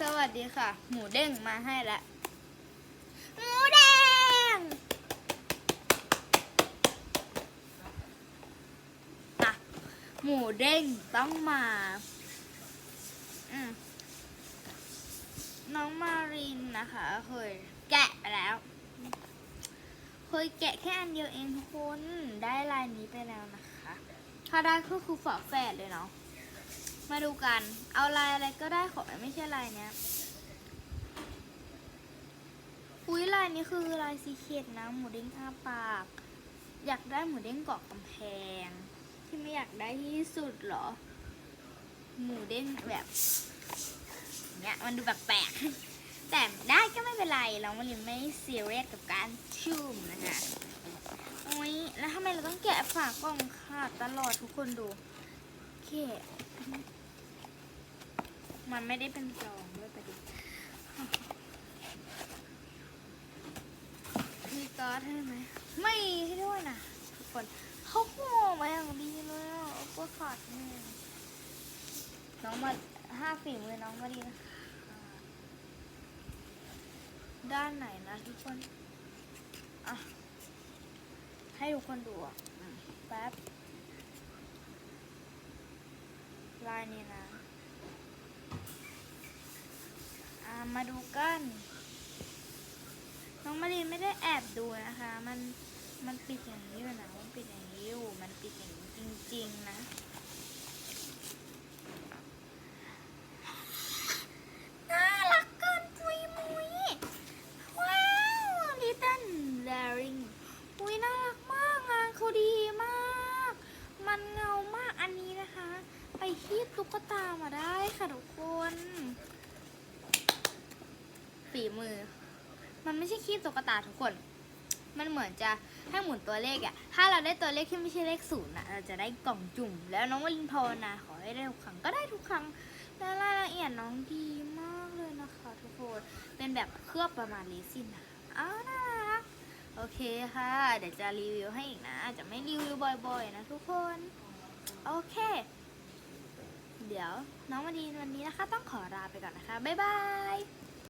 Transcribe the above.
สวัสดีค่ะ หมูเด้งมาให้แล้วหมูแดงอะหมูเด้งต้องมาอืมน้องมารินนะคะเคยแกะไปแล้วเคยแกะแค่อันเดียวเองทุกคนได้ลายนี้ไปแล้วนะคะ ถ้าได้ก็คือฝาแฝดเลยเนาะ มาดูกัน เอาลายอะไรก็ได้ขอไม่ใช่ลายเนี้ย อุ้ยลายนี้คือลายซีเคดนะ หมูเด้งอ้าปาก อยากได้หมูเด้งเกาะกำแพง ที่ไม่อยากได้ที่สุดเหรอ หมูเด้งแบบเนี้ยมันดูแบบแปลกแต่ได้ก็ไม่เป็นไร เราไม่ไม่ซีเรียสกับการชุ่มนะคะโอ้ยแล้วทำไมเราต้องแกะฝากกล่องขาดตลอดทุกคนดูแกะ มันไม่ได้เป็นซองด้วยประเด็นมีการ์ดให้ไหม ไม่ให้ด้วยนะทุกคนเขาโง่มาอย่างดีเลยอะเอาก็ขาดแน่น้องมาห้าฝีมือน้องมาดีนะด้านไหนนะทุกคน อะ ให้ทุกคนดูอะแป๊บลายนี้นะ อ่า มาดูกัน น้องมารีนไม่ได้แอบดูนะคะ มัน มันปิดอย่างนี้อยู่นะมันปิดอย่างนี้อยู่มันปิดอย่างนี้จริง ๆ นะ น่ารักเกินปุยมุยว้าว ลิตเติ้ลแดริงอุ้ยน่ารักมากงานเขาดีมาก มันเงามากอันนี้นะคะ ไปคีบตุ๊กตามาได้ค่ะทุกคน ฝีมือ มันไม่ใช่คีบตุ๊กตาทุกคน มันเหมือนจะให้หมุนตัวเลขอะถ้าเราได้ตัวเลขที่ไม่ใช่เลขศูนย์อะเราจะได้กล่องจุ่ม แล้วน้องวลินภาวนาขอให้ได้ทุกครั้งก็ได้ทุกครั้งแล้วรายละเอียดน้องดีมากเลยนะคะทุกคน เป็นแบบเคลือบประมาณเลซินนะอ้าวน่ารักโอเคค่ะ เดี๋ยวจะรีวิวให้อีกนะ อาจจะไม่รีวิวบ่อยๆ นะทุกคน โอเค เดี๋ยวน้องมาดีวันนี้นะคะ ต้องขอลาไปก่อนนะคะ บ๊ายบาย